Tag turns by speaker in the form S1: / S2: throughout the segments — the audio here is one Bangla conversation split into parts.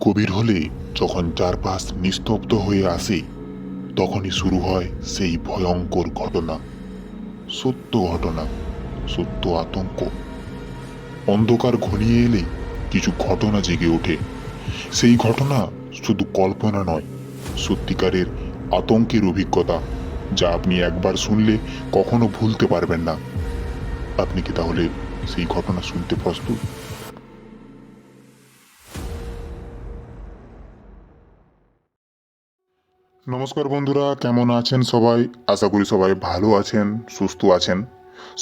S1: গভীর হলে যখন চারপাশ নিস্তব্ধ হয়ে আসে, তখনই শুরু হয় সেই ভয়ঙ্কর ঘটনা। সত্য ঘটনা, সত্য আতঙ্ক। অন্ধকার ঘনিয়ে এলে কিছু ঘটনা জেগে ওঠে। সেই ঘটনা শুধু কল্পনা নয়, সত্যিকারের আতঙ্কের অভিজ্ঞতা, যা আপনি একবার শুনলে কখনো ভুলতে পারবেন না। আপনি কি তাহলে সেই ঘটনা শুনতে প্রস্তুত? নমস্কার বন্ধুরা, কেমন আছেন সবাই? আশা করি সবাই ভালো আছেন, সুস্থ আছেন।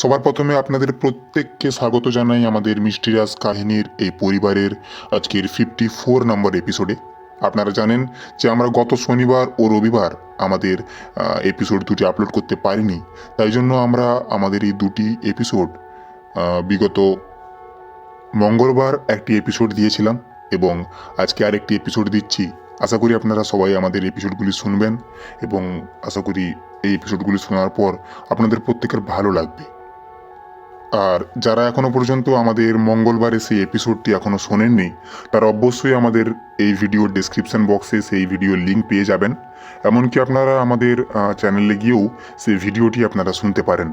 S1: সবার প্রথমে আপনাদের প্রত্যেককে স্বাগত জানাই আমাদের মিস্টিরিয়াস কাহিনীর এই পরিবারের আজকের ফিফটি ফোর নম্বর এপিসোডে আপনারা জানেন যে আমরা গত শনিবার ও রবিবার আমাদের এপিসোড দুটি আপলোড করতে পারিনি। তাই জন্য আমরা আমাদের এই দুটি এপিসোড বিগত মঙ্গলবার একটি এপিসোড দিয়েছিলাম এবং আজকে আরেকটি এপিসোড দিচ্ছি। আশা করি আপনারা সবাই আমাদের এপিসোডগুলি শুনবেন এবং আশা করি এই এপিসোডগুলি শোনার পর আপনাদের প্রত্যেকের ভালো লাগবে। আর যারা এখনও পর্যন্ত আমাদের মঙ্গলবারে সেই এপিসোডটি এখনও শোনেননি, তারা অবশ্যই আমাদের এই ভিডিওর ডেসক্রিপশন বক্সে সেই ভিডিওর লিঙ্ক পেয়ে যাবেন। এমনকি আপনারা আমাদের চ্যানেলে গিয়েও সেই ভিডিওটি আপনারা শুনতে পারেন।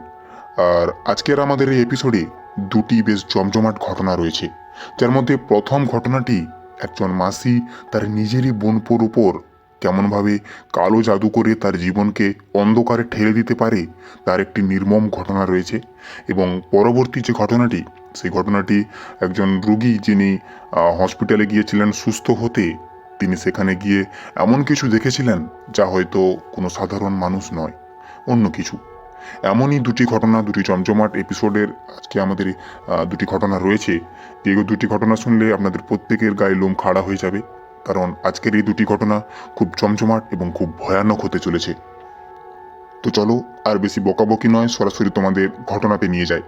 S1: আর আজকের আমাদের এই এপিসোডে দুটি বেশ জমজমাট ঘটনা রয়েছে। যার মধ্যে প্রথম ঘটনাটি একজন মাসি তার নিজেরই বোনপোর উপর কেমনভাবে কালো জাদু করে তার জীবনকে অন্ধকারে ঠেলে দিতে পারে, তার একটি নির্মম ঘটনা রয়েছে। এবং পরবর্তী যে ঘটনাটি, সেই ঘটনাটি একজন রুগী যিনি হসপিটালে গিয়েছিলেন সুস্থ হতে, তিনি সেখানে গিয়ে এমন কিছু দেখেছিলেন যা হয়তো কোনো সাধারণ মানুষ নয়, অন্য কিছু। এমনই দুটি ঘটনা, দুটি জমজমাট এপিসোডের আজকে আমাদের দুটি ঘটনা রয়েছে। যে দুটি ঘটনা শুনলে আপনাদের প্রত্যেকের গায়ে লোম খাড়া হয়ে যাবে। কারণ আজকের এই দুটি ঘটনা খুব জমজমাট এবং খুব ভয়ানক হতে চলেছে। তো চলো, আর বেশি বকাবকি নয়, সরাসরি তোমাদের ঘটনাতে নিয়ে যায়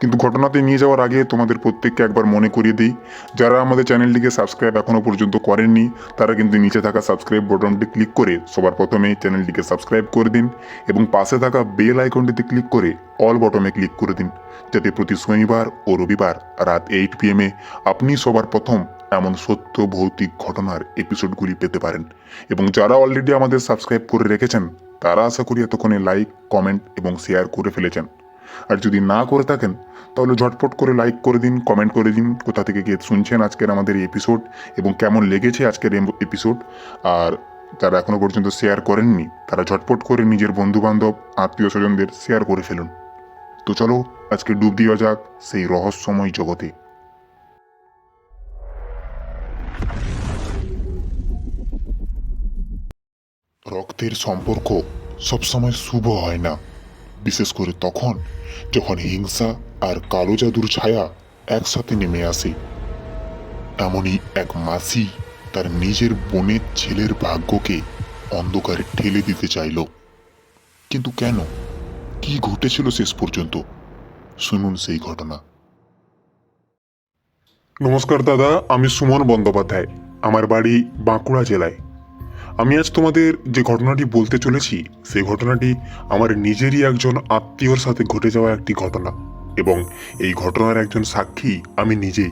S1: কিন্তু ঘটনাতে নিয়ে যাওয়ার আগে তোমাদের প্রত্যেককে একবার মনে করিয়ে দিই, যারা আমাদের চ্যানেলটিকে সাবস্ক্রাইব এখনও পর্যন্ত করেননি, তারা কিন্তু নিচে থাকা সাবস্ক্রাইব বটনটি ক্লিক করে সবার প্রথমে চ্যানেলটিকে সাবস্ক্রাইব করে দিন এবং পাশে থাকা বেল আইকনটিতে ক্লিক করে অল বটনে ক্লিক করে দিন, যাতে প্রতি শনিবার ও রবিবার রাত এইট পিএমে আপনি সবার প্রথম এমন সত্য ভৌতিক ঘটনার এপিসোডগুলি পেতে পারেন। এবং যারা অলরেডি আমাদের সাবস্ক্রাইব করে রেখেছেন, তারা আশা করি এতক্ষণে লাইক কমেন্ট এবং শেয়ার করে ফেলেছেন। আর যদি না করে থাকেন, তাহলে ঝটপট করে লাইক করে দিন কমেন্ট করে দিন, কোথা থেকে গিয়ে শুনছেন আজকের আমাদের এই এপিসোড এবং কেমন লেগেছে আজকের এপিসোড আর যারা এখনও পর্যন্ত শেয়ার করেননি, তারা ঝটপট করে নিজের বন্ধু বান্ধব আত্মীয় স্বজনদের শেয়ার করে ফেলুন। তো চলো, আজকে ডুব দেওয়া যাক সেই রহস্যময় জগতে। রক্তের সম্পর্ক সবসময় শুভ হয় না। বিশেষ করে তখন যখন হিংসা আর কালো জাদুর ছায়া একসাথে নেমে আসে। এমনই এক মাসি তার নিজের বোনের ছেলের ভাগ্যকে অন্ধকারে ঠেলে দিতে চাইল। কিন্তু কেন? কি ঘটেছিল শেষ পর্যন্ত? শুনুন সেই ঘটনা। নমস্কার দাদা, আমি সুমন বন্দ্যোপাধ্যায়। আমার বাড়ি বাঁকুড়া জেলায়। আমি আজ তোমাদের যে ঘটনাটি বলতে চলেছি, সেই ঘটনাটি আমার নিজেরই একজন আত্মীয়র সাথে ঘটে যাওয়া একটি ঘটনা এবং এই ঘটনার একজন সাক্ষী আমি নিজেই।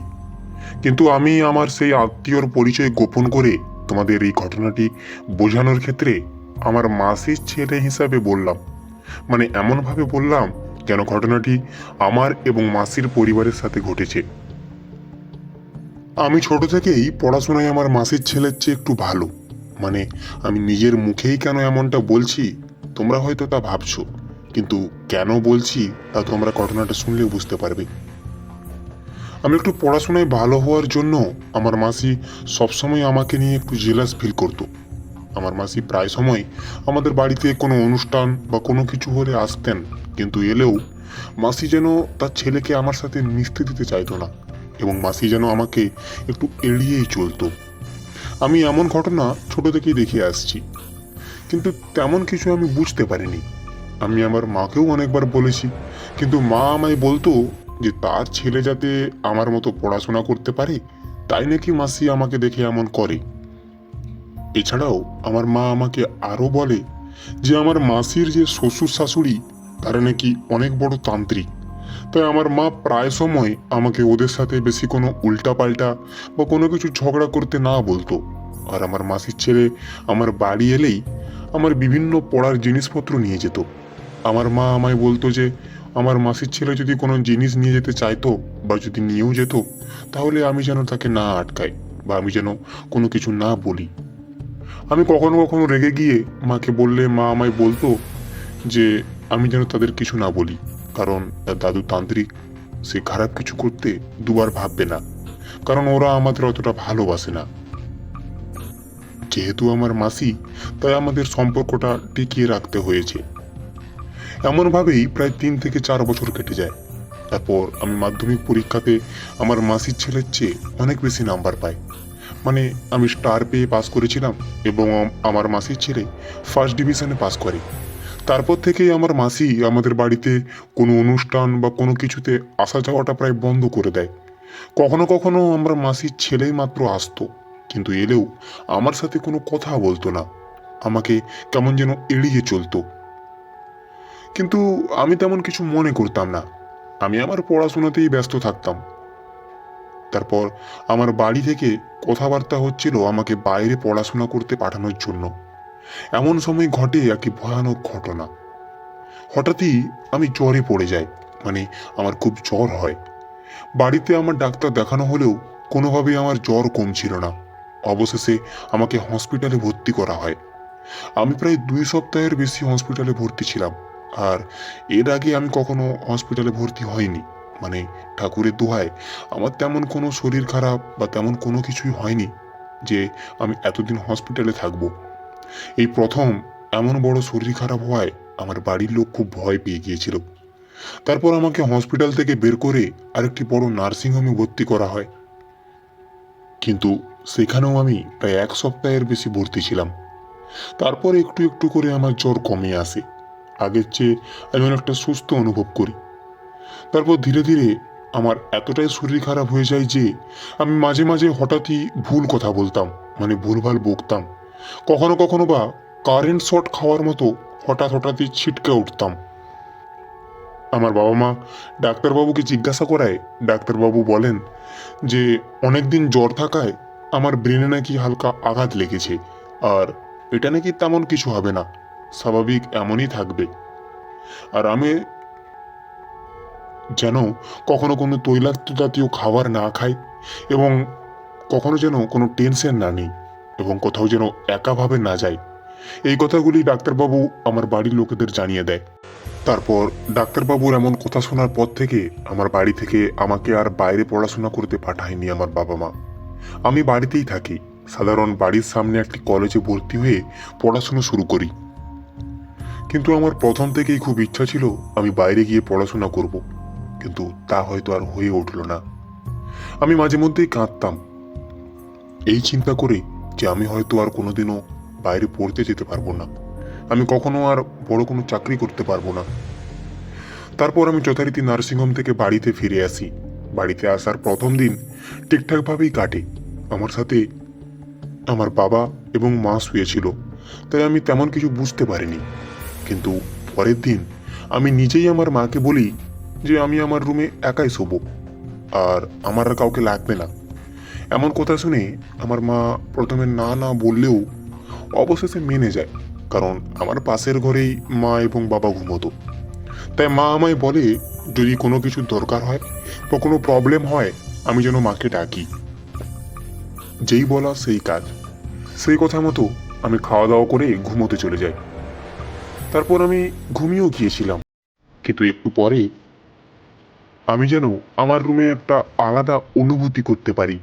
S1: কিন্তু আমি আমার সেই আত্মীয়র পরিচয় গোপন করে তোমাদের এই ঘটনাটি বোঝানোর ক্ষেত্রে আমার মাসির ছেলে হিসাবে বললাম। মানে এমনভাবে বললাম যেন ঘটনাটি আমার এবং মাসির পরিবারের সাথে ঘটেছে। আমি ছোট থেকেই পড়াশোনায় আমার মাসির ছেলের চেয়ে একটু ভালো। মানে আমি নিজের মুখেই কেন এমনটা বলছি? তোমরা হয়তো তা ভাবছ, কিন্তু কেন বলছি তা তোমরা ঘটনাটা শুনলে বুঝতে পারবে। আমি একটু পড়াশোনায় ভালো হওয়ার জন্য আমার মাসি সবসময় আমাকে নিয়ে একটু জেলাস ফিল করতো। আমার মাসি প্রায় সময় আমাদের বাড়িতে কোনো অনুষ্ঠান বা কোনো কিছু হলে আসতেন, কিন্তু এলেও মাসি যেন তার ছেলেকে আমার সাথে মিশতে দিতে চাইতো না এবং মাসি যেন আমাকে একটু এড়িয়েই চলতো। আমি এমন ঘটনা ছোট থেকেই দেখে আসছি। কিন্তু তেমন কিছু আমি বুঝতে পারিনি। আমি আমার মাকেও অনেকবার বলেছি, কিন্তু মা আমায় বলতো যে তার ছেলে যাতে আমার মতো পড়াশোনা করতে পারে, তাই নাকি মাসি আমাকে দেখে এমন করে। এছাড়াও আমার মা আমাকে আরও বলে যে আমার মাসির যে শ্বশুর শাশুড়ি, তারা নাকি অনেক বড় তান্ত্রিক।
S2: তাই আমার মা প্রায় সময় আমাকে ওদের সাথে বেশি কোনো উল্টাপাল্টা বা কোনো কিছু ঝগড়া করতে না বলতো। আর আমার মাসির ছেলে আমার বাড়ি এলেই আমার বিভিন্ন পড়ার জিনিসপত্র নিয়ে যেত। আমার মা আমায় বলতো যে, আমার মাসির ছেলে যদি কোনো জিনিস নিয়ে যেতে চাইতো বা যদি নিয়েও যেত, তাহলে আমি যেন তাকে না আটকাই বা আমি যেন কোনো কিছু না বলি। আমি কখনো কখনো রেগে গিয়ে মাকে বললে মা আমায় বলতো যে, আমি যেন তাদের কিছু না বলি। কারণ দাদু তান্ত্রিক, সে খারাপ কিছু করতে দুবার ভাববে না। কারণ ওরা আমাদের অতটা ভালোবাসে না। যেহেতু আমার মাসি, তাই আমাদের সম্পর্কটা টিকিয়ে রাখতে হয়েছে। এমনভাবেই প্রায় তিন থেকে চার বছর কেটে যায়। তারপর আমি মাধ্যমিক পরীক্ষাতে আমার মাসির ছেলের চেয়ে অনেক বেশি নাম্বার পাই। মানে আমি স্টার পেয়ে পাস করেছিলাম এবং আমার মাসির ছেলে ফার্স্ট ডিভিশনে পাস করে। তারপর থেকেই আমার মাসি আমাদের বাড়িতে কোনো অনুষ্ঠান বা কোনো কিছুতে আসা যাওয়াটা প্রায় বন্ধ করে দেয়। কখনো কখনো আমার মাসির ছেলেই মাত্র আসতো, কিন্তু এলেও আমার সাথে কোনো কথা বলতো না। আমাকে কেমন যেন এড়িয়ে চলতো। কিন্তু আমি তেমন কিছু মনে করতাম না। আমি আমার পড়াশোনাতেই ব্যস্ত থাকতাম। তারপর আমার বাড়ি থেকে কথাবার্তা হচ্ছিল আমাকে বাইরে পড়াশোনা করতে পাঠানোর জন্য। এমন সময় ঘটে একটি ভয়ানক ঘটনা। হঠাৎই আমি জ্বরে পড়ে যাই মানে আমার খুব জ্বর হয়। বাড়িতে আমার ডাক্তার দেখানো হলেও কোনোভাবেই আমার জ্বর কমছিল না। অবশেষে আমাকে হসপিটালে ভর্তি করা হয়। আমি প্রায় দুই সপ্তাহের বেশি হসপিটালে ভর্তি ছিলাম, আর এর আগে আমি কখনো হসপিটালে ভর্তি হয়নি মানে ঠাকুরের দোহায় আমার তেমন কোনো শরীর খারাপ বা তেমন কোনো কিছুই হয়নি যে আমি এতদিন হসপিটালে থাকব। এই প্রথম এমন বড় শরীর খারাপ হওয়ায় আমার বাড়ির লোক খুব ভয় পেয়ে গিয়েছিল। তারপর আমাকে হসপিটাল থেকে বের করে আরেকটি বড় নার্সিংহোমে ভর্তি করা হয়। কিন্তু সেখানেও আমি প্রায় এক সপ্তাহের বেশি ভর্তি ছিলাম। তারপর একটু একটু করে আমার জ্বর কমে আসে। আগের চেয়ে আমি অনেকটা সুস্থ অনুভব করি। তারপর ধীরে ধীরে আমার এতটাই শরীর খারাপ হয়ে যায় যে আমি মাঝে মাঝে হঠাৎই ভুল কথা বলতাম মানে ভুলভাল বকতাম। কখনো কখনো বা কারেন্ট শট খাওয়ার মতো হঠাৎ হঠাৎই ছিটকে উঠতাম। আমার বাবা মা ডাক্তারবাবুকে জিজ্ঞাসা করায়, ডাক্তারবাবু বলেন যে অনেক দিন জ্বর থাকায় আমার ব্রেনে নাকি হালকা আঘাত লেগেছে, আর এটা নাকি তেমন কিছু হবে না, স্বাভাবিক এমনই থাকবে। আর আমি যেন কখনো কোনো তৈলাক্ত জাতীয় খাবার না খাই এবং কখনো যেন কোনো টেনশন না নিই। এবং কোথাও যেন একাভাবে না যাই এই কথাগুলি ডাক্তারবাবু আমার বাড়ির লোকেদের জানিয়ে দেয়। তারপর ডাক্তারবাবুর এমন কথা শোনার পর থেকে আমার বাড়ি থেকে আমাকে আর বাইরে পড়াশোনা করতে পাঠায়নি আমার বাবা মা। আমি বাড়িতেই থাকি। সাধারণ বাড়ির সামনে একটি কলেজে ভর্তি হয়ে পড়াশোনা শুরু করি। কিন্তু আমার প্রথম থেকেই খুব ইচ্ছা ছিল আমি বাইরে গিয়ে পড়াশোনা করব। কিন্তু তা হয়তো আর হয়ে উঠল না। আমি মাঝে মধ্যেই কাঁদতাম। এই চিন্তা করে যে আমি হয়তো আর কোনোদিনও বাইরে পড়তে যেতে পারব না। আমি কখনো আর বড় কোনো চাকরি করতে পারব না। তারপর আমি যথারীতি নার্সিংহোম থেকে বাড়িতে ফিরে আসি। বাড়িতে আসার প্রথম দিন ঠিকঠাকভাবেই কাটে। আমার সাথে আমার বাবা এবং মা শুয়েছিল, তাই আমি তেমন কিছু বুঝতে পারিনি। কিন্তু পরের দিন আমি নিজেই আমার মাকে বলি যে আমি আমার রুমে একাই শোবো, আর আমার আর কাউকে লাগবে না। এমন কথা শুনে আমার মা প্রথমে না না বললেও অবশেষে মেনে যায়, কারণ আমার পাশের ঘরেই মা এবং বাবা ঘুমোতো। তাই মা আমায় বলে, যদি কোনো কিছু দরকার হয় বা কোনো প্রবলেম হয়, আমি যেন মাকে ডাকি। যেই বলা সেই কাজ। সেই কথা মতো আমি খাওয়া দাওয়া করে ঘুমোতে চলে যাই। তারপর আমি ঘুমিয়েও গিয়েছিলাম। কিন্তু একটু পরে আমি যেন আমার রুমে একটা আলাদা অনুভূতি করতে পারি।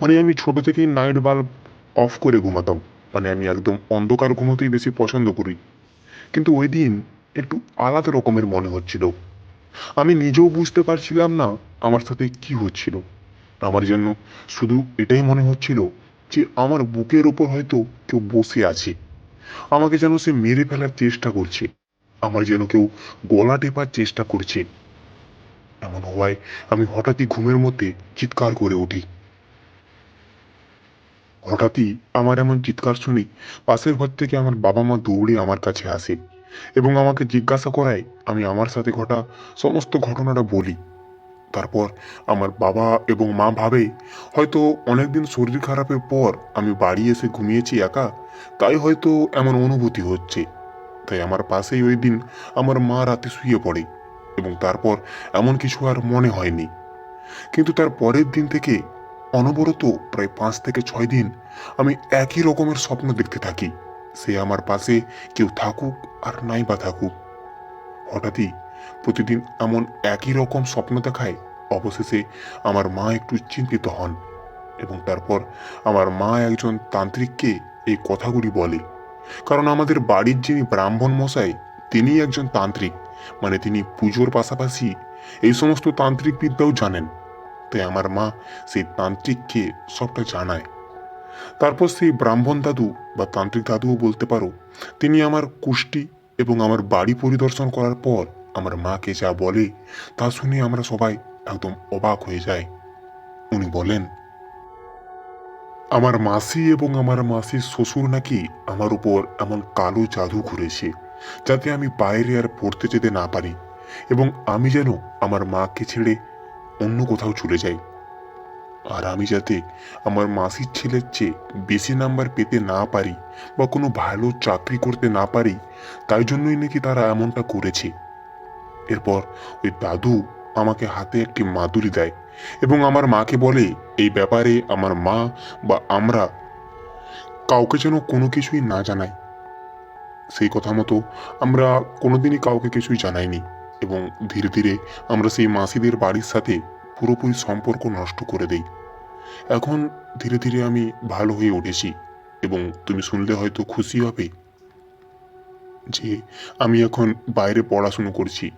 S2: মানে আমি ছোট থেকেই নাইট বাল্ব অফ করে ঘুমাতাম। মানে আমি একদম অন্ধকার ঘুমোতেই বেশি পছন্দ করি। কিন্তু ওই দিন একটু আলাদা রকমের মনে হচ্ছিল। আমি নিজেও বুঝতে পারছিলাম না আমার সাথে কি হচ্ছিল। আমার জন্য শুধু এটাই মনে হচ্ছিল যে আমার বুকের ওপর হয়তো কেউ বসে আছে। আমাকে যেন সে মেরে ফেলার চেষ্টা করছে। আমার যেন কেউ গলা টেপার চেষ্টা করছে। এমন হওয়ায় আমি হঠাৎই ঘুমের মধ্যে চিৎকার করে উঠি। হঠাৎই আমার এমন চিৎকার শুনি পাশের ঘর থেকে আমার বাবা মা দৌড়ে আমার কাছে আসে এবং আমাকে জিজ্ঞাসা করায়, আমি আমার সাথে ঘটা সমস্ত ঘটনাটা বলি। তারপর আমার বাবা এবং মা ভাবে, হয়তো অনেকদিন শরীর খারাপের পর আমি বাড়ি এসে ঘুমিয়েছি একা, তাই হয়তো এমন অনুভূতি হচ্ছে। তাই আমার পাশেই ওই দিন আমার মা রাতে শুয়ে পড়ে এবং তারপর এমন কিছু আর মনে হয়নি। কিন্তু তার পরের দিন থেকে অনবরত প্রায় পাঁচ থেকে ছয় দিন আমি একই রকমের স্বপ্ন দেখতে থাকি। সে আমার পাশে কেউ থাকুক আর নাই বা থাকুক। হঠাৎই প্রতিদিন এমন একই রকম স্বপ্ন দেখায়, অবশেষে আমার মা একটু চিন্তিত হন এবং তারপর আমার মা একজন তান্ত্রিককে এই কথাগুলি বলে। কারণ আমাদের বাড়ির যিনি ব্রাহ্মণ মশাই তিনি একজন তান্ত্রিক মানে তিনি পুজোর পাশাপাশি এই সমস্ত তান্ত্রিক বিদ্যাও জানেন। তাই আমার মা সেই তান্ত্রিককে সবটা জানায়। তারপর সেই ব্রাহ্মণ দাদু বা তান্ত্রিক দাদুও বলতে পারো, তিনি আমার কুষ্টি এবং আমার বাড়ি পরিদর্শন করার পর আমার মাকে যা বলে তা শুনে আমরা সবাই একদম অবাক হয়ে যাই। উনি বলেন, আমার মাসি এবং আমার মাসির শ্বশুর নাকি আমার উপর এমন কালো জাদু ঘুরেছে, যাতে আমি বাইরে আর পড়তে যেতে না পারি এবং আমি যেন আমার মাকে ছেড়ে অন্য কোথাও চলে যাই। আর আমি যাতে আমার মাসির ছেলের চেয়ে বেশি নাম্বার পেতে না পারি বা কোনো ভালো চাকরি করতে না পারি, তাই জন্যই নাকি তারা এমনটা করেছে। এরপর ওই দাদু আমাকে হাতে একটি মাদুরি দেয় এবং আমার মাকে বলে, এই ব্যাপারে আমার মা বা আমরা কাউকে যেন কোনো কিছুই না জানাই। সেই কথা মতো আমরা কোনোদিনই কাউকে কিছুই জানাইনি। এবং ধীরে ধীরে আমরা সেই মাসিদের বাড়ির সাথে পুরোপুরি সম্পর্ক নষ্ট করে দেই। এখন ধীরে ধীরে আমি ভালো হয়ে উঠেছি এবং তুমি শুনলে হয়তো খুশি হবে যে আমি এখন বাইরে পড়াশুনো করছি।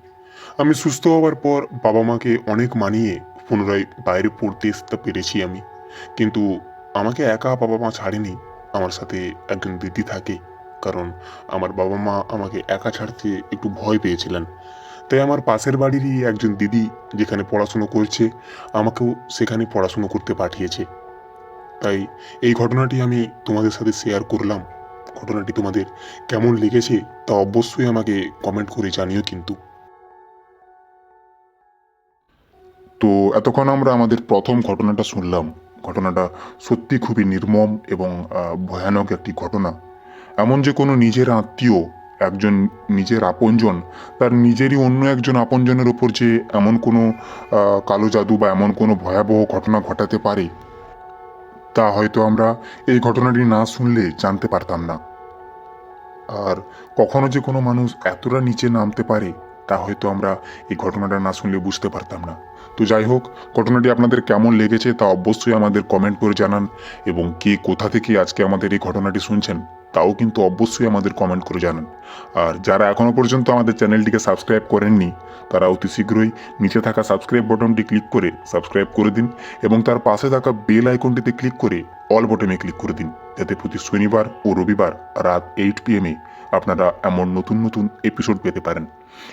S2: আমি সুস্থ হওয়ার পর বাবা মাকে অনেক মানিয়ে পুনরায় বাইরে পড়তে আসতে পেরেছি আমি। কিন্তু আমাকে একা বাবা মা ছাড়েনি, আমার সাথে একজন দিদি থাকে। কারণ আমার বাবা মা আমাকে একা ছাড়তে একটু ভয় পেয়েছিলেন। তাই আমার পাশের বাড়িরই একজন দিদি যেখানে পড়াশুনো করছে, আমাকেও সেখানে পড়াশুনো করতে পাঠিয়েছে। তাই এই ঘটনাটি আমি তোমাদের সাথে শেয়ার করলাম। ঘটনাটি তোমাদের কেমন লেগেছে তা অবশ্যই আমাকে কমেন্ট করে জানিও কিন্তু। তো এতক্ষণ আমরা আমাদের প্রথম ঘটনাটা শুনলাম। ঘটনাটা সত্যি খুবই নির্মম এবং ভয়ানক একটি ঘটনা। এমন যে কোনো নিজের আত্মীয় একজন নিজের আপনজন, তার নিজেরই অন্য একজন আপনজনের ওপর যে এমন কোনো কালো জাদু বা এমন কোনো ভয়াবহ ঘটনা ঘটাতে পারে, তা হয়তো আমরা এই ঘটনাটি না শুনলে জানতে পারতাম না। আর কখনো যে কোনো মানুষ এতটা নিচে নামতে পারে, তা হয়তো আমরা এই ঘটনাটা না শুনলে বুঝতে পারতাম না। তো যাই হোক, ঘটনাটি আপনাদের কেমন লেগেছে তা অবশ্যই আমাদের কমেন্ট করে জানান, এবং কে কোথা থেকে আজকে আমাদের এই ঘটনাটি শুনছেন। তাও কিন্তু অবশ্যই আমাদের কমেন্ট করে জানান। আর যারা এখনও পর্যন্ত আমাদের চ্যানেলটিকে সাবস্ক্রাইব করেননি, তারা অতি শীঘ্রই নিচে থাকা সাবস্ক্রাইব বটনটি ক্লিক করে সাবস্ক্রাইব করে দিন এবং তার পাশে থাকা বেল আইকনটিতে ক্লিক করে অল বটনে ক্লিক করে দিন। যাতে প্রতি শনিবার ও রবিবার রাত এইট পিএমে আপনারা এমন নতুন নতুন এপিসোড পেতে পারেন।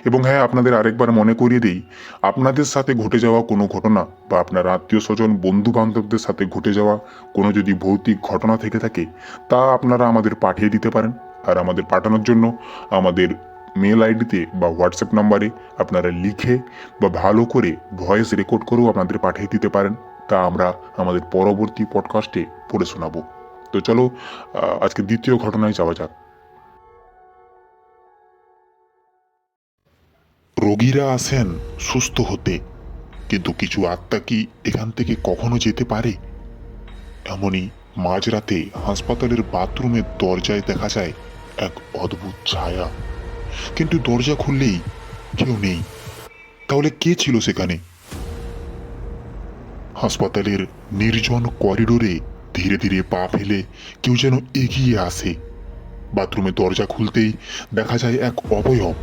S2: এবং হ্যাঁ আপনাদের আরেকবার মনে করিয়ে দিই, আপনাদের সাথে ঘটে যাওয়া কোনো ঘটনা বা আপনার আত্মীয় স্বজন বন্ধু বান্ধবদের সাথে ঘটে যাওয়া কোনো যদি ভৌতিক ঘটনা থেকে থাকে, তা আপনারা আমাদের পাঠিয়ে দিতে পারেন। আর আমাদের পাঠানোর জন্য আমাদের মেল আইডিতে বা হোয়াটসঅ্যাপ নাম্বারে আপনারা লিখে বা ভালো করে ভয়েস রেকর্ড করেও আপনাদের পাঠিয়ে দিতে পারেন। তা আমরা আমাদের পরবর্তী পডকাস্টে পড়ে শোনাবো। তো চলো আজকে দ্বিতীয় ঘটনায় যাওয়া যাক। রোগীরা আসেন সুস্থ হতে। কিন্তু কিছু আত্মা কি এখান থেকে কখনো যেতে পারে? এমনই মাঝরাতে হাসপাতালের বাথরুমের দরজায় দেখা যায় এক অদ্ভুত ছায়া। কিন্তু দরজা খুললেই কেউ নেই। তাহলে কে ছিল সেখানে? হাসপাতালের নির্জন করিডোরে ধীরে ধীরে পা ফেলে কেউ যেন এগিয়ে আসে। বাথরুমে দরজা খুলতেই দেখা যায় এক অবয়ব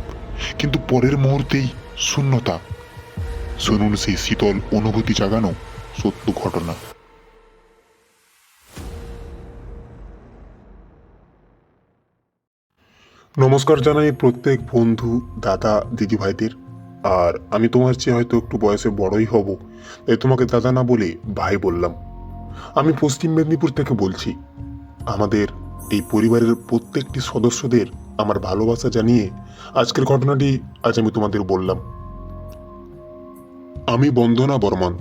S2: কিন্তু পরের মুহূর্তেই শূন্যতা। শুনুন সেই শীতল অনুভূতি জাগানো সত্য ঘটনা। নমস্কার জানাই প্রত্যেক বন্ধু, দাদা দিদি ভাইদের আর আমি তোমার চেয়ে হয়তো একটু বয়সে বড়ই হব, তাই তোমাকে দাদা না বলে ভাই বললাম। আমি পশ্চিম মেদিনীপুর থেকে বলছি। আমাদের এই পরিবারের প্রত্যেকটি সদস্যদের আমার ভালোবাসা জানিয়ে আজকের ঘটনাটি আজ আমি তোমাদের বললাম। আমি বন্দনা বর্মন।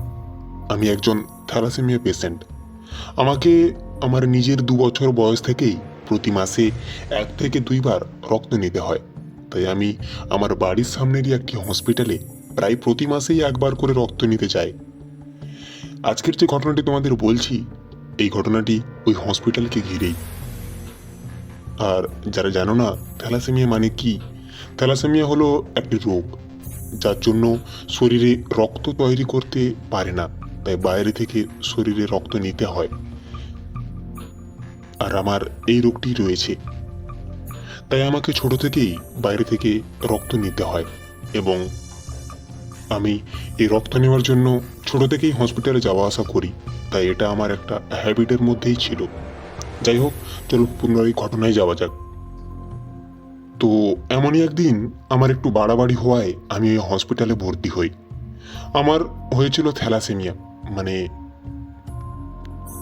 S2: আমি একজন থ্যালাসেমিয়া পেশেন্ট। আমাকে আমার নিজের দু বছর বয়স থেকেই প্রতি মাসে এক থেকে দুইবার রক্ত নিতে হয়। তাই আমি আমার বাড়ির সামনেরই একটি হসপিটালে প্রায় প্রতি মাসেই একবার করে রক্ত নিতে যাই। আজকের যে ঘটনাটি তোমাদের বলছি, এই ঘটনাটি ওই হসপিটালকে ঘিরেই। আর যারা জানো না, থ্যালাসেমিয়া মানে কি? থ্যালাসেমিয়া হলো একটি রোগ, যার জন্য শরীরে রক্ত তৈরি করতে পারে না, তাই বাইরে থেকে শরীরে রক্ত নিতে হয়। আর আমার এই রোগটি রয়েছে। তাই আমাকে ছোট থেকেই বাইরে থেকে রক্ত নিতে হয় এবং আমি এই রক্ত নেওয়ার জন্য ছোট থেকেই হসপিটালে যাওয়া আসা করি, তাই এটা আমার একটা হ্যাবিটের মধ্যেই ছিল। যাই হোক, চলো পুনরায় ঘটনায় যাওয়া যাক। তো এমনই একদিন আমার একটু বাড়াবাড়ি হওয়ায় আমি ওই হসপিটালে ভর্তি হই। আমার হয়েছিল থ্যালাসেমিয়া মানে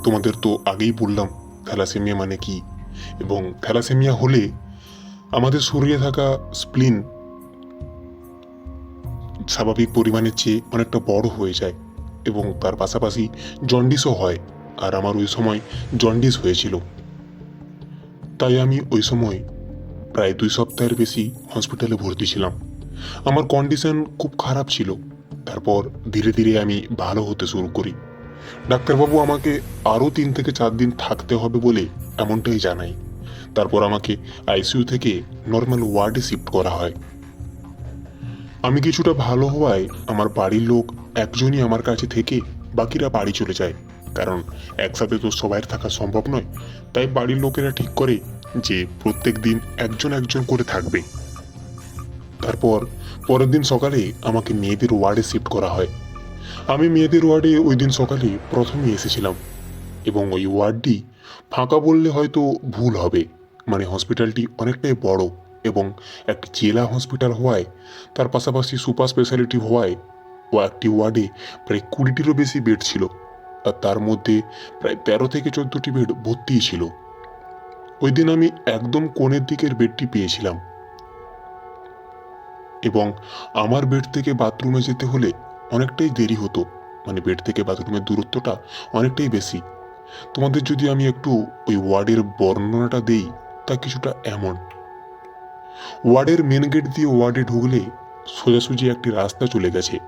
S2: তোমাদের তো আগেই বললাম, থ্যালাসেমিয়া মানে কি? এবং থ্যালাসেমিয়া হলে আমাদের শরীরে থাকা স্প্লিন স্বাভাবিক পরিমাণের চেয়ে অনেকটা বড় হয়ে যায় এবং তার পাশাপাশি জন্ডিসও হয়। আর আমার ওই সময় জন্ডিস হয়েছিল। তাই আমি ওই সময় প্রায় দুই সপ্তাহের বেশি হসপিটালে ভর্তি ছিলাম। আমার কন্ডিশন খুব খারাপ ছিল। তারপর ধীরে ধীরে আমি ভালো হতে শুরু করি। ডাক্তারবাবু আমাকে আরও তিন থেকে চার দিন থাকতে হবে বলে এমনটাই জানাই তারপর আমাকে আইসিইউ থেকে নর্মাল ওয়ার্ডে শিফট করা হয়। আমি কিছুটা ভালো হওয়ায় আমার বাড়ির লোক একজনই আমার কাছে থেকে বাকিরা বাড়ি চলে যায়। কারণ একসাথে তো সবাই থাকা সম্ভব নয়। তাই বাড়ির লোকেরা ঠিক করে যে প্রত্যেক দিন একজন একজন করে থাকবে। তারপর পরের দিন সকালে আমাকে মেয়েদের ওয়ার্ডে শিফট করা হয়। আমি মেয়েদের ওয়ার্ডে ওই দিন সকালে প্রথমেই এসেছিলাম এবং ওই ওয়ার্ডটি ফাঁকা বললে হয়তো ভুল হবে। মানে হসপিটালটি অনেকটাই বড় এবং একটি জেলা হসপিটাল হওয়ায়, তার পাশাপাশি সুপার স্পেশালিটি হওয়ায় ও একটি ওয়ার্ডে প্রায় কুড়িটিরও বেশি বেড ছিল। আর তার মধ্যে প্রায় তেরো থেকে চোদ্দটি বেড ভর্তিই ছিল। ওই দিন আমি একদম কোণের দিকের বেডটি পেয়েছিলাম। এবং আমার বেড থেকে বাথরুমে যেতে হলে অনেকটাই দেরি হতো। মানে বেড থেকে বাথরুমের দূরত্বটা অনেকটাই বেশি। তোমাদের যদি আমি একটু ওই ওয়ার্ডের বর্ণনাটা দেই, তা কিছুটা এমন। ওয়ার্ডের মেন গেট দিয়ে ওয়ার্ডে ঢুকলে সোজাসুজি একটি রাস্তা চলে গেছে।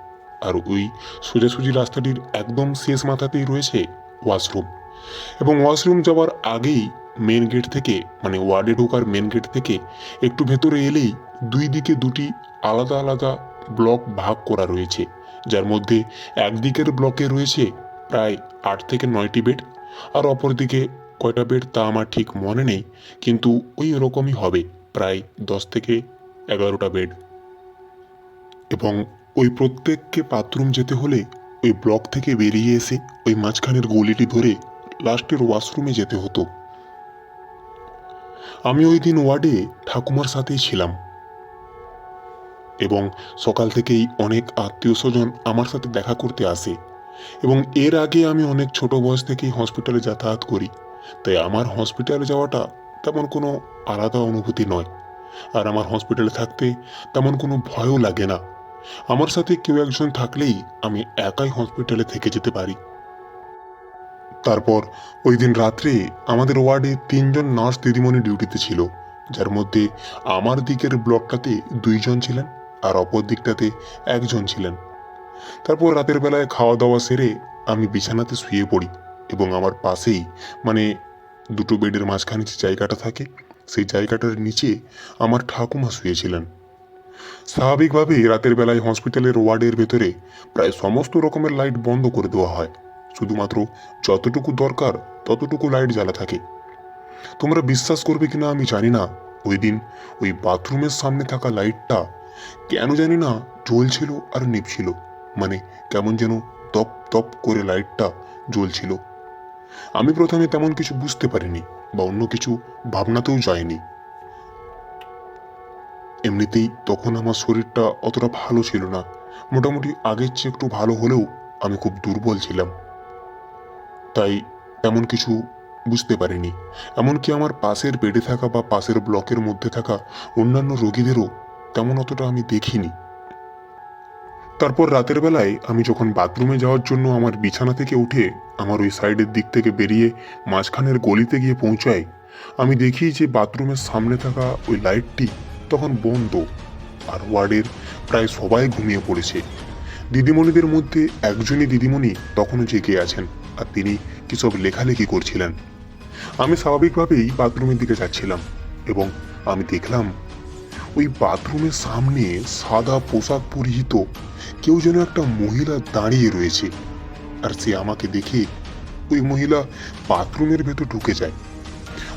S2: আর ওই সোজাসুজি রাস্তাটির একদম শেষ মাথাতেই রয়েছে ওয়াশরুম। এবং ওয়াশরুম যাওয়ার আগেই মেন গেট থেকে মানে ওয়ার্ডে ঢোকার মেন গেট থেকে একটু ভেতরে এলেই দুই দিকে দুটি আলাদা আলাদা ব্লক ভাগ করা রয়েছে, যার মধ্যে একদিকের ব্লকে রয়েছে প্রায় আট থেকে নয়টি বেড আর অপরদিকে কয়টা বেড তা আমার ঠিক মনে নেই, কিন্তু ওই রকমই হবে, প্রায় দশ থেকে এগারোটা বেড এবং ওই প্রত্যেককে বাথরুম যেতে হলে ওই ব্লক থেকে বেরিয়ে এসে ওই মাঝখানের গলিটি ধরে লাস্টের ওয়াশরুমে যেতে হতো। আমি ওই দিন ওয়ার্ডে ঠাকুমার সাথেই ছিলাম। এবং সকাল থেকেই অনেক আত্মীয় স্বজন আমার সাথে দেখা করতে আসে। এবং এর আগে আমি অনেক ছোট বয়স থেকেই হসপিটালে যাতায়াত করি। তাই আমার হসপিটালে যাওয়াটা তেমন কোনো আলাদা অনুভূতি নয়। আর আমার হসপিটালে থাকতে তেমন কোনো ভয়ও লাগে না। আমার সাথে কেউ একজন থাকলেই আমি একাই হসপিটালে থেকে যেতে পারি। তারপর ওই দিন রাত্রে আমাদের ওয়ার্ডে তিনজন নার্স দিদিমণি ডিউটিতে ছিল, যার মধ্যে আমার দিকের ব্লকটাতে দুইজন ছিলেন আর অপর দিকটাতে একজন ছিলেন। তারপর রাতের বেলায় খাওয়া দাওয়া সেরে আমি বিছানাতে শুয়ে পড়ি এবং আমার পাশেই মানে দুটো বেডের মাঝখানে যে জায়গাটা থাকে, সেই জায়গাটার নিচে আমার ঠাকুমা শুয়েছিলেন। স্বাভাবিকভাবেই রাতের বেলায় হসপিটালের ওয়ার্ডের ভেতরে প্রায় সমস্ত রকমের লাইট বন্ধ করে দেওয়া হয়। শুধুমাত্র যতটুকু দরকার ততটুকু লাইট জ্বালা থাকে। তোমরা বিশ্বাস করবে কিনা আমি জানি না। ওই দিন ওই বাথরুমের সামনে থাকা লাইটটা কেন জানি না জ্বলছিল আর নিভছিল। মানে কেমন যেন তপ তপ করে লাইটটা জ্বলছিল। আমি প্রথমে তেমন কিছু বুঝতে পারিনি বা অন্য কিছু ভাবনাতেও যায়নি এমনিতেই তখন আমার শরীরটা অতটা ভালো ছিল না। মোটামুটি আগের চেয়ে একটু ভালো হলেও আমি খুব দুর্বল ছিলাম। তাই তেমন কিছু বুঝতে পারিনি। এমনকি আমার পাশের বেডে থাকা বা পাশের ব্লকের মধ্যে থাকা অন্যান্য রোগীদেরও তেমন অতটা আমি দেখিনি। তারপর রাতের বেলায় আমি যখন বাথরুমে যাওয়ার জন্য আমার বিছানা থেকে উঠে আমার ওই সাইডের দিক থেকে বেরিয়ে মাঝখানের গলিতে গিয়ে পৌঁছাই, আমি দেখি যে বাথরুমের সামনে থাকা ওই লাইটটি তখন বন্ধ। আর ওয়ার্ডের প্রায় সবাই ঘুমিয়ে পড়েছে। দিদিমণিদের মধ্যে একজনই দিদিমণি তখনও জেগে আছেন আর তিনি কিসব লেখালেখি করছিলেন। আমি স্বাভাবিকভাবেই বাথরুমের দিকে যাচ্ছিলাম এবং আমি দেখলাম ওই বাথরুমের সামনে সাদা পোশাক পরিহিত কেউ যেন একটা মহিলা দাঁড়িয়ে রয়েছে। আর সে আমাকে দেখে ওই মহিলা বাথরুমের ভেতর ঢুকে যায়।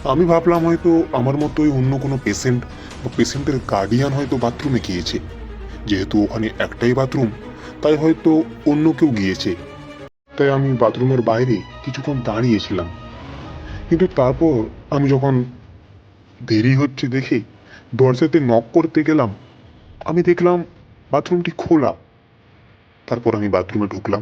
S2: আমি ভাবলাম হয়তো আমার মতোই অন্য কোনো পেশেন্ট বা পেশেন্টের গার্ডিয়ান হয়তো বাথরুমে গিয়েছে। যেহেতু ওখানে একটাই বাথরুম তাই হয়তো অন্য কেউ গিয়েছে। তাই আমি বাথরুমের বাইরে কিছুক্ষণ দাঁড়িয়েছিলাম। কিন্তু তারপর আমি যখন দেরি হচ্ছে দেখে দরজাতে নক করতে গেলাম, আমি দেখলাম বাথরুমটি খোলা। তারপর আমি বাথরুমে ঢুকলাম।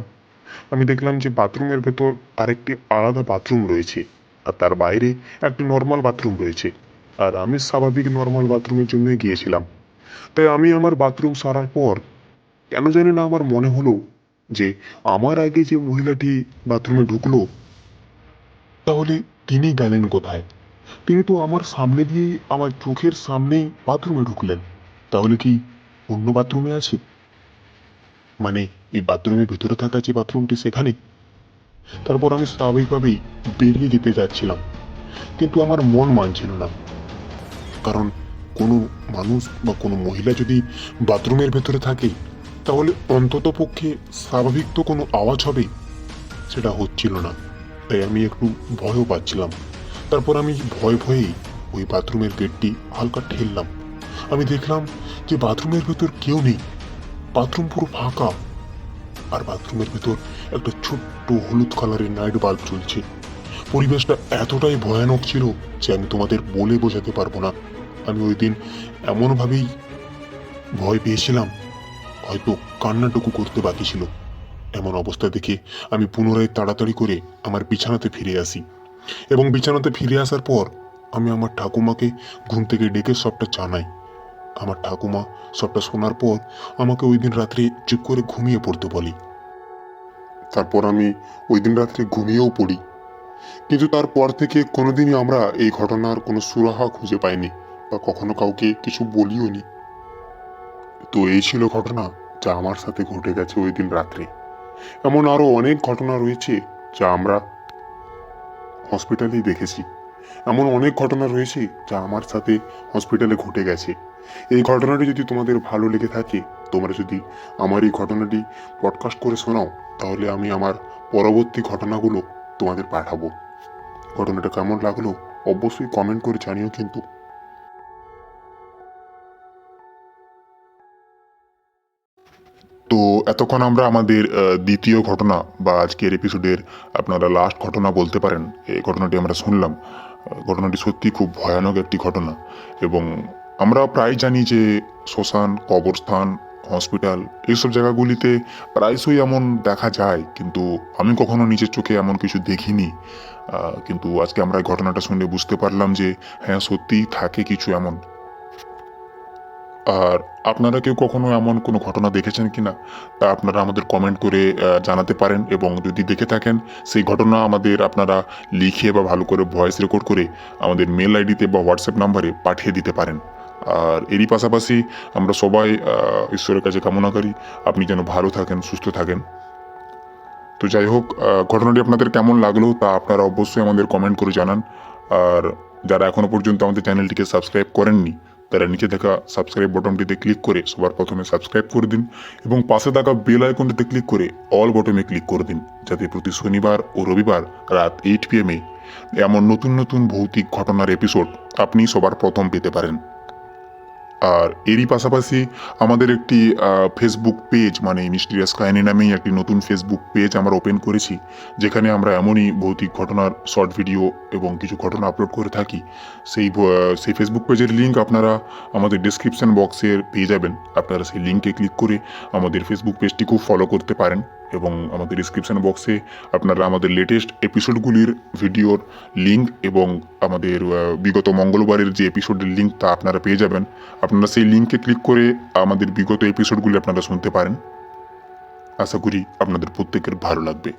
S2: আমি দেখলাম যে বাথরুমের ভেতর আরেকটি আলাদা বাথরুম রয়েছে, আর তার বাইরে একটি নর্মাল বাথরুম রয়েছে। আর আমি স্বাভাবিক নর্মাল বাথরুমের জন্য গিয়েছিলাম। তাই আমি আমার বাথরুম সারার পর কেন জানি না আমার মনে হলো যে আমার আগে যে মহিলাটি বাথরুমে ঢুকলো, তাহলে তিনি গেলেন কোথায়? তিনি তো আমার সামনে দিয়ে আমার চোখের সামনেই বাথরুমে ঢুকলেন। তাহলে কি অন্য বাথরুমে আছে? মানে এই বাথরুমের ভিতরে থাকা যে বাথরুমটি সেখানে? তারপর আমি স্বাভাবিকভাবেই বেরিয়ে যেতে যাচ্ছিলাম। কিন্তু আমার মন মানছিল না। কারণ কোনো মানুষ বা কোনো মহিলা যদি বাথরুমের ভেতরে থাকে, তাহলে অন্তত পক্ষে স্বাভাবিক তো কোনো আওয়াজ হবে, সেটা হচ্ছিল না। তাই আমি একটু ভয়ও পাচ্ছিলাম। তারপর আমি ভয় ভয়েই ওই বাথরুমের গেটটি হালকা ঠেললাম। আমি দেখলাম যে বাথরুমের ভেতর কেউ নেই। বাথরুম পুরো ফাঁকা। আর বাথরুমের ভেতর একটা ছোট্ট হলুদ কালারের নাইট বাল্ব চলছে পরিবেশটা এতটাই ভয়ানক ছিল যে আমি তোমাদের বলে বোঝাতে পারব না। আমি ওই দিন এমনভাবেই ভয় পেয়েছিলাম, হয়তো কান্নাটুকু করতে বাকি ছিল। এমন অবস্থা দেখে আমি পুনরায় তাড়াতাড়ি করে আমার বিছানাতে ফিরে আসি এবং বিছানাতে ফিরে আসার পর আমি আমার ঠাকুমাকে ঘুম থেকে ডেকে সবটা জানাই। আমার ঠাকুমা সবটা শোনার পর আমাকে ওই দিন রাত্রে চুপ করে ঘুমিয়ে পড়তে বলি। তারপর আমি ওই দিন রাত্রে ঘুমিয়েও পড়ি। কিন্তু তারপর থেকে কোনোদিনই আমরা এই ঘটনার কোনো সুরাহা খুঁজে পাইনি বা কখনো কাউকে কিছু বলিও নি তো এই ছিল ঘটনা যা আমার সাথে ঘটে গেছে ওই দিন রাত্রে। এমন আরও অনেক ঘটনা রয়েছে যা আমরা হসপিটালেই দেখেছি। এমন অনেক ঘটনা রয়েছে যা আমার সাথে হসপিটালে ঘটে গেছে। এই ঘটনাটি যদি তোমাদের ভালো লেগে থাকে, তোমরা যদি আমার এই ঘটনাটি পডকাস্ট করে শোনাও, তাহলে আমি আমার পরবর্তী ঘটনাগুলো তোমাদের পাঠাবো। ঘটনাটা কেমন লাগল অবশ্যই কমেন্ট করে জানিও কিন্তু। তো এতক্ষণ আমরা আমাদের দ্বিতীয় ঘটনা বা আজকের এপিসোডের আপনারা লাস্ট ঘটনা বলতে পারেন, এই ঘটনাটি আমরা শুনলাম। ঘটনাটি সত্যি খুব ভয়ানক একটি ঘটনা। এবং আমরা প্রায় জানি যে শ্মশান, কবরস্থান হসপিটাল এইসব জায়গাগুলিতে প্রায়শই এমন দেখা যায়, কিন্তু আমি কখনো নিজের চোখে এমন কিছু দেখিনি। কিন্তু আজকে আমরা ঘটনাটা শুনে বুঝতে পারলাম যে হ্যাঁ সত্যিই থাকে কিছু এমন। আর আপনারা কেউ কখনো এমন কোনো ঘটনা দেখেছেন কিনা? তা আপনারা আমাদের কমেন্ট করে জানাতে পারেন এবং যদি দেখে থাকেন, সেই ঘটনা আমাদের আপনারা লিখে বা ভালো করে ভয়েস রেকর্ড করে আমাদের মেল আইডিতে বা হোয়াটসঅ্যাপ নাম্বারে পাঠিয়ে দিতে পারেন। আর এরই পাশাপাশি আমরা সবাই ঈশ্বরের কাছে কামনা করি আপনি যেন ভালো থাকেন, সুস্থ থাকেন। তো যাই হোক ঘটনাটি আপনাদের কেমন লাগল তা আপনারা অবশ্যই আমাদের কমেন্ট করে জানান। আর যারা এখনও পর্যন্ত আমাদের চ্যানেলটিকে সাবস্ক্রাইব করেননি, তারা নিচে থাকা সাবস্ক্রাইব বটনটিতে ক্লিক করে সবার প্রথমে সাবস্ক্রাইব করে দিন এবং পাশে থাকা বেল আইকনটিতে ক্লিক করে অল বটনে ক্লিক করে দিন, যাতে প্রতি শনিবার ও রবিবার রাত এইট পিএমে এমন নতুন নতুন ভৌতিক ঘটনার এপিসোড আপনি সবার প্রথম পেতে পারেন। আর এরই পাশাপাশি আমাদের একটি ফেসবুক পেজ মানে মিস্টিরিয়াস কাহিনী নামেই একটি নতুন ফেসবুক পেজ আমরা ওপেন করেছি, যেখানে আমরা এমনই ভৌতিক ঘটনার শর্ট ভিডিও এবং কিছু ঘটনা আপলোড করে থাকি। সেই সেই ফেসবুক পেজের লিঙ্ক আপনারা আমাদের ডিসক্রিপশন বক্সে পেয়ে যাবেন। আপনারা সেই লিঙ্কে ক্লিক করে আমাদের ফেসবুক পেজটি খুব ফলো করতে পারেন।
S1: এবং আমাদের ডিসক্রিপশন বক্সে আপনারা আমাদের লেটেস্ট এপিসোডগুলির ভিডিওর লিঙ্ক এবং আমাদের বিগত মঙ্গলবারের যে এপিসোডের লিঙ্ক তা আপনারা পেয়ে যাবেন। আপনারা সেই লিঙ্কে ক্লিক করে আমাদের বিগত এপিসোডগুলি আপনারা শুনতে পারেন। আশা করি আপনাদের প্রত্যেকের ভালো লাগবে।